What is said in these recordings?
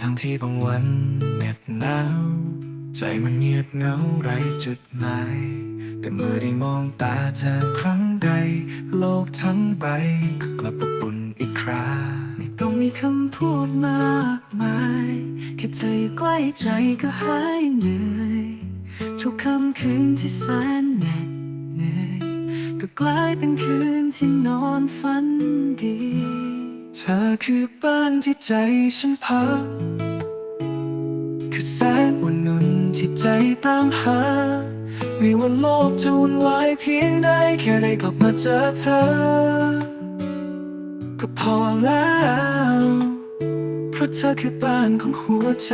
ทั้งที่บางวันเหน็บหนาวใจมันเงียบเหงาไรจุดหมายแต่เมื่อได้มองตาเธอครั้งใด โลกทั้งใบก็กลับอบอุ่นอีกคราไม่ต้องมีคำพูดมากมายแค่เธออยู่ใกล้ใจก็หายเหนื่อย ทุกค่ำคืนที่แสนเหน็ดเหนื่อยก็กลายเป็นคืนที่นอนฝันดี เธอคือบ้านที่ใจฉันพัก คือแสงอุ่นนุ่นที่ใจตามหาไม่ว่าโลกจะวุ่นวายเพียงใดแค่ได้กลับมาเจอเธอ ก็พอแล้ว เพราะเธอคือบ้านของหัวใจ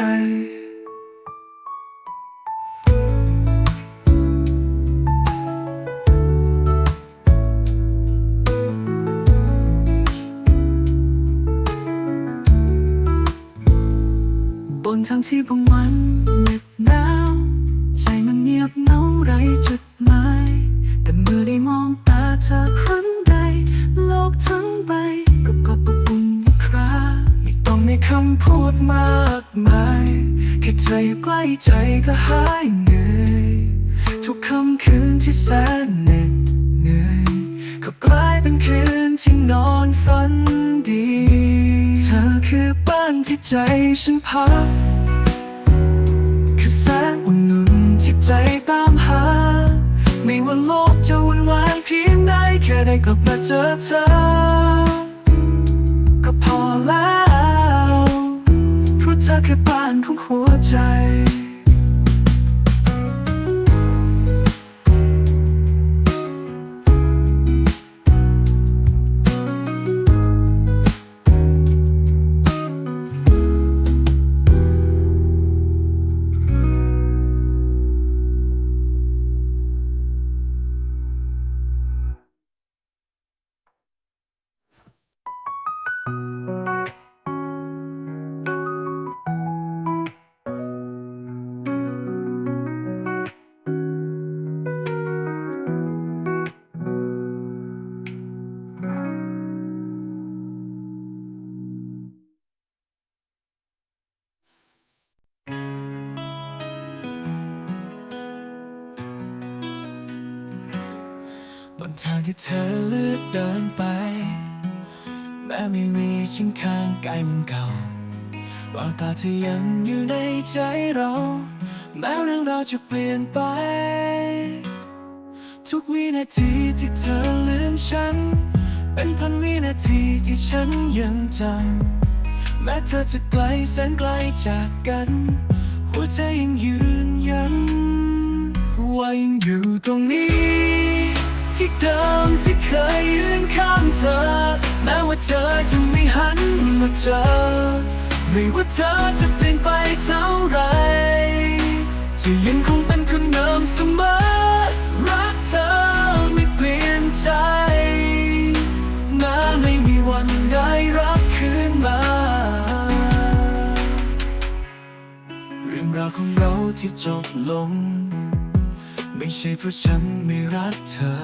ทางที่บางวันเหน็บหนาวใจมันเงียบเหงาไรจุดหมายแต่เมื่อได้มองตาเธอครั้งใด โลกทั้งใบก็กลับอบอุ่นคราไม่ต้องมีคำพูดมากมายแค่เธออยู่ใกล้ใจก็หายเหนื่อยทุกค่ำคืนที่แสนเหน็ดเหนื่อยก็กลายเป็นคืนที่นอนฝันดี เธอคือบ้านที่ใจฉันพัก ใจตามหา ไม่ว่าโลกจะวุ่นวายเพียงใดแค่ได้กลับมาเจอเธอ ก็พอแล้ว เพราะเธอคือบ้านของหัวใจ ทางที่เธอเลือกเดินไป แม้ไม่มีฉันข้างกายเหมือนเก่าว่าตาเธอยังอยู่ในใจเรา แม้เรื่องราวจะเปลี่ยนไป ทุกวินาทีที่เธอลืมฉัน เป็นพันวินาทีที่ฉันยังจำแม้เธอจะไกลแสนไกลจากกัน หัวใจยังยืนยันว่ายังอยู่ตรงนี้ ที่เดิมที่เคยยืนข้างเธอ แม้ว่าเธอจะไม่หันมาเจอ ไม่ว่าเธอจะเปลี่ยนไปเท่าไร จะยังคงเป็นคนเดิมเสมอ รักเธอไม่เปลี่ยนใจแม้ไม่มีวันได้รักคืนมา เรื่องราวของเราที่จบลง ไม่ใช่เพราะฉันไม่รักเธอ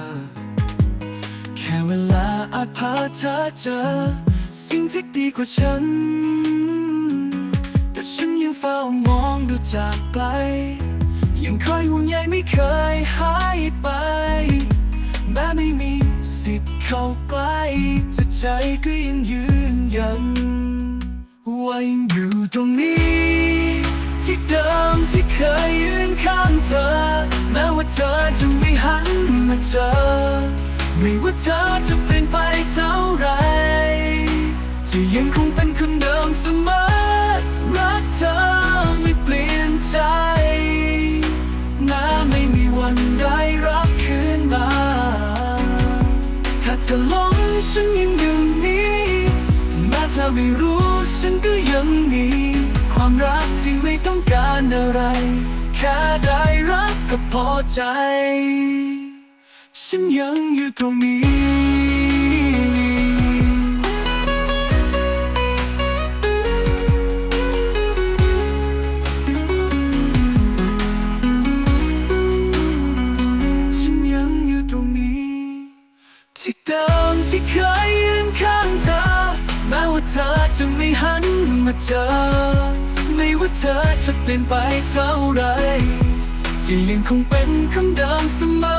แค่เวลาอาจพาเธอเจอ สิ่งที่ดีกว่าฉัน แต่ฉันยังเฝ้ามองดูจากไกล ยังคอยห่วงใยไม่เคยหายไปแม้ไม่มีสิทธิ์เข้าใกล้แต่ใจก็ยังยืนยันว่ายังอยู่ตรงนี้ ที่เดิมที่เคยยืนข้างเธอ แม้ว่าเธอจะไม่หันมาเจอ ไม่ว่าเธอจะเปลี่ยนไปเท่าไร จะยังคงเป็นคนเดิมเสมอ รักเธอไม่เปลี่ยนใจน้าไม่มีวันได้รักคืนมา ถ้าเธอหลงฉันยังอยู่นี้แม้เธอไม่รู้ฉันก็ยังมี ความรักที่ไม่ต้องการอะไร ก็พอใจฉันยังอยู่ตรงนี้ฉันยังอยู่ตรงนี้ที่เดิมที่เคยยืนข้างเธอ แม้ว่าเธอจะไม่หันมาเจอ ไม่ว่าเธอจะเปลี่ยนไปเท่าไร จะยังคงเป็นคำเดิมเสมอ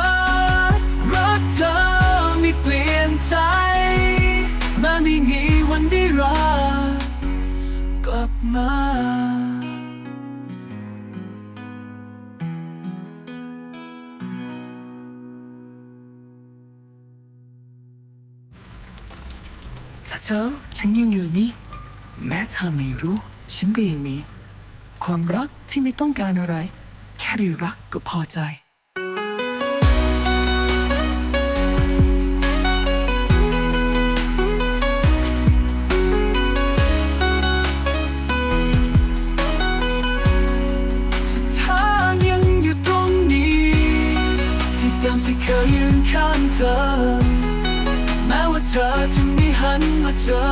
รักเธอไม่เปลี่ยนใจแม้ไม่มีวันได้รักกลับมาถ้าเธอฉันยังอยู่นี่ แม้เธอไม่รู้ ฉันก็ยังมี ความรักที่ไม่ต้องการอะไร ค่ได้รักก็พอใจสุดท้ายยังอยู่ตรงนี้ที่เดิมที่เคยยืนข้างเธอ แม้ว่าเธอจะไม่หันมาเจอ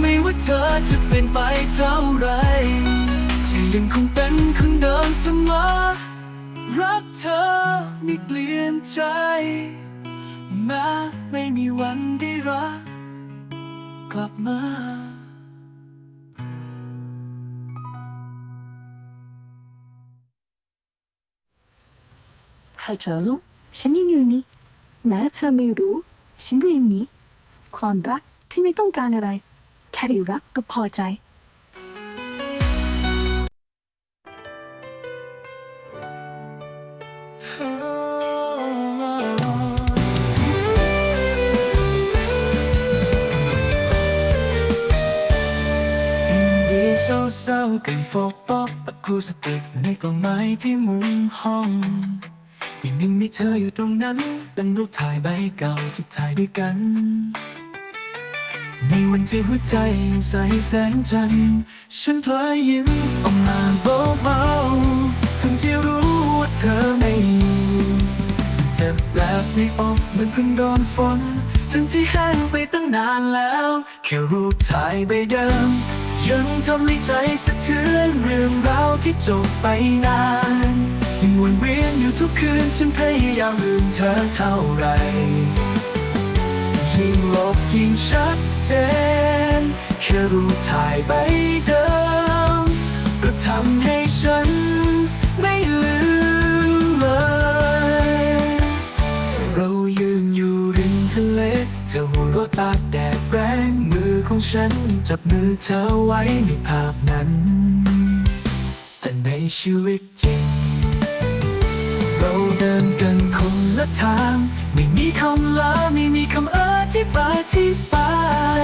ไม่ว่าเธอจะเปลี่ยนไปเท่าไรจะ ยังคงเป็นคนเดิมเสมอ รักเธอไม่เปลี่ยนใจ แม้ไม่มีวันได้รัก กลับมาฮัลโหลฉันยังอยู่นี่แม้เธอไม่รู้ฉันก็ยังมีความรักที่ไม่ต้องการอะไร แค่ได้รักก็พอใจ โฟกป๊อปอะคูสติกในกล่องไม้ที่มุมห้องยังยังมีเธออยู่ตรงนั้นเป็นรูปถ่ายใบเก่าที่ถ่ายด้วยกัน ในวันที่หัวใจยังใสแสงจันทร์ฉันเพลยยิ้มออกมาเบาๆทั้งที่รู้ว่าเธอไม่อยู่เจ็บแบบในอกเหมือนเพิ่งโดนฝนทั้งที่แห้งไปตั้งนานแล้ว แค่รูปถ่ายใบเดิม ยังทำให้ใจสะเทือนเรื่องราวที่จบไปนานยังวนเวียนอยู่ทุกคืนฉันพยายามลืมเธอเท่าไหร่ยิ่งลบยิ่งชัดเจน แค่รูปถ่ายใบเดิมก็ทำให้ฉันไม่ลืมเลย เรายืนอยู่ริมทะเลเธอหัวเราะตาก ของฉัน จับมือเธอไว้ในภาพนั้น แต่ในชีวิตจริง เราเดินกันคนละทาง ไม่มีคำลาไม่มีคำอธิบายที่ปา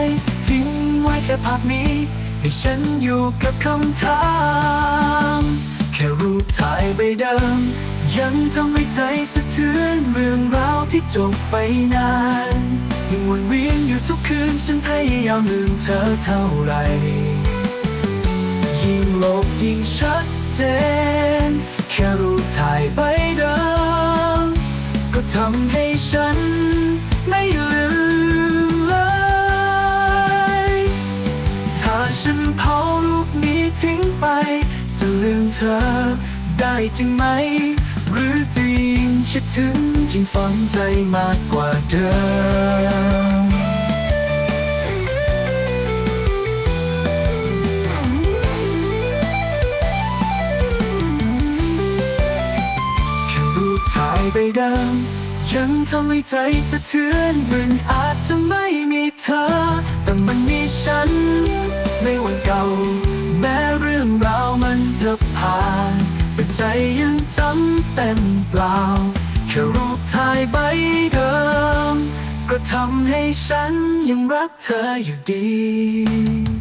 ยทิ้งไว้แค่ภาพนี้ ให้ฉันอยู่กับคำถามแค่รูปถ่ายใบเดิม ยังทำให้ใจสะเทือนเรื่องราวที่จบไปนาน ยังวนเวียนอยู่ทุกคืนฉันพยายามลืมเธอเท่าไร ยิ่งลบยิ่งชัดเจน แค่รูปถ่ายใบเดิมก็ทำให้ฉันไม่ลืมเลย ถ้าฉันเผารูปนี้ทิ้งไป จะลืมเธอได้จริงไหม หรือจริงคิดถึงยิ่งฝังใจมากกว่าเดิมแค่รูปถ่ายใบเดิมยังทำให้ใจสะเทือนมันอาจจะไม่มีเธอ แต่มันมีฉันในวันเก่า แม้เรื่องราวมันจะผ่าน แต่ใจยังจำเต็มเปล่า แค่รูปถ่ายใบเดิม ก็ทำให้ฉันยังรักเธออยู่ดี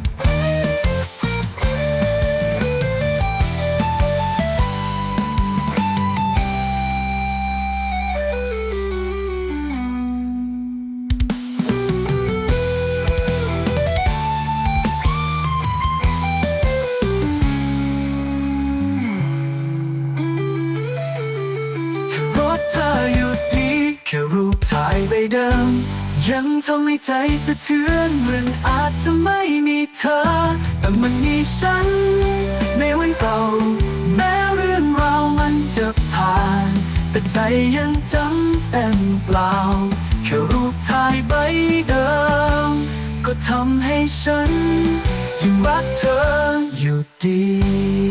เธออยู่ดีแค่รูปถ่ายใบเดิม ยังทำให้ใจสะเทือนเหมือนอาจจะไม่มีเธอ แต่มันมีฉัน ในวันเก่า แม้เรื่องราวมันจะผ่าน แต่ใจยังจำเต็มเปล่า แค่รูปถ่ายใบเดิม ก็ทำให้ฉันยังรักเธออยู่ดี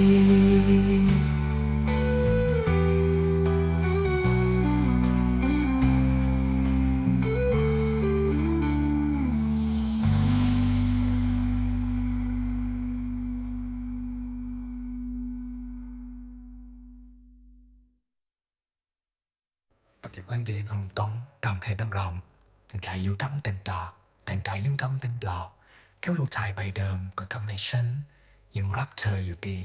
ฏิบัติดีทต้องทำให้ตั้งรำถึงใครอยู่ตั้งเต็มตาแต่งกายยังทำเต็มต่ล่าแค่ลูกชายใบเดิมก็ทำให้ฉันยังรักเธออยู่ดี